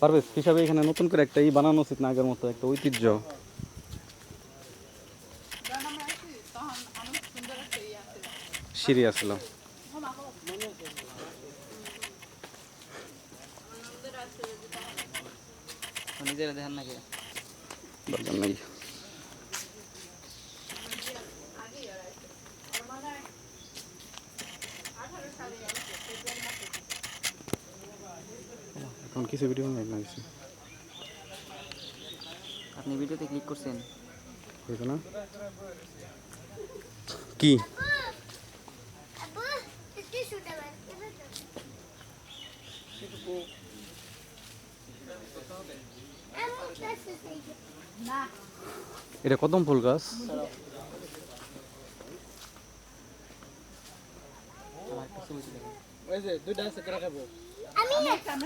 পারবে হিসাবে এখানে নতুন করে একটা ই বানানো উচিত না আগের মতো, একটা ঐতিহ্য। সিঁড়ি আসছিল নিজেরা দেখেন নাকি? দরকার নেই এখন কিছু ভিডিও নেই না কিছু আপনি ভিডিওতে ক্লিক করছেন। হয়েছে না কি না এটা কদম ফুল গাছ?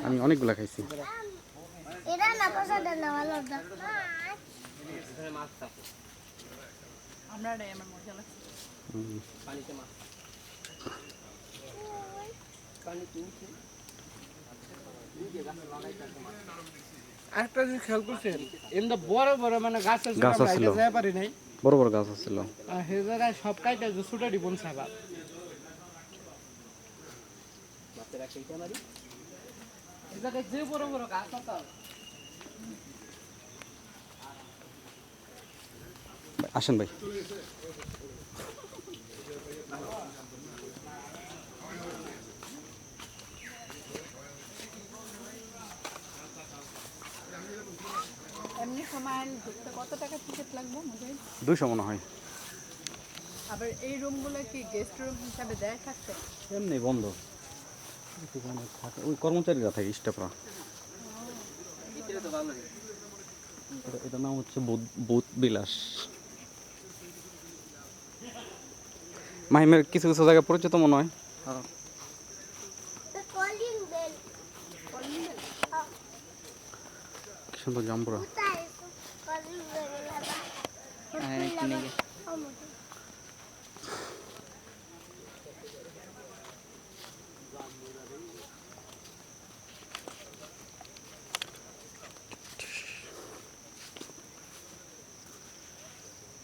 আমি অনেকগুলা খাইছি। এরা একটা জিনিস খেয়াল করছেন এমনি বড় বড় মানে গাছ আছে গাছ। এটা যাই পারি নাই। বড় বড় গাছ আছিল আর সে জায়গায় সব কাইটা যে ছোট ডিবন সাবা এই জায়গায় যে বড় বড় গাছ আছে। আসেন ভাই। সময় ঢুকতে কত টাকা টিকিট লাগবে মুজাহিদ দুইশো মনে হয়। আবার এই রুমগুলো কি গেস্ট রুম হিসাবে দেয় থাকছে? এমনি বন্ধ। ওই কর্মচারীরা থাকে স্টাফরা এটার নাম হচ্ছে বুধ বুধ বিলাস। মাহিমের কিছু কিছু জায়গা পরিচিত মনে হয়। হ্যাঁ। কলিং বেল কি সুন্দর জাম্বুরা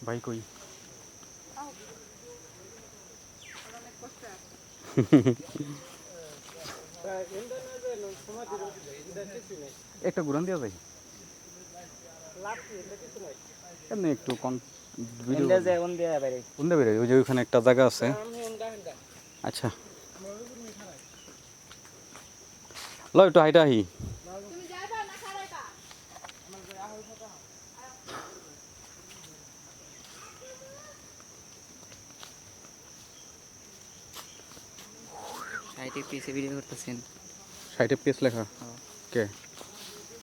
ভাই কই একটা ঘুরান দেওয়া যায় এমনি একটু কন ভিডিও ইন্ডিয়া কোন কোনটা বেরোয় ওই যে ওইখানে একটা জায়গা আছে। আচ্ছা। ল একটু হাইটা আহি। সাইটে পিছে ভিডিও করতেছেন। সাইডে পেস লেখা? হ্যাঁ। কে?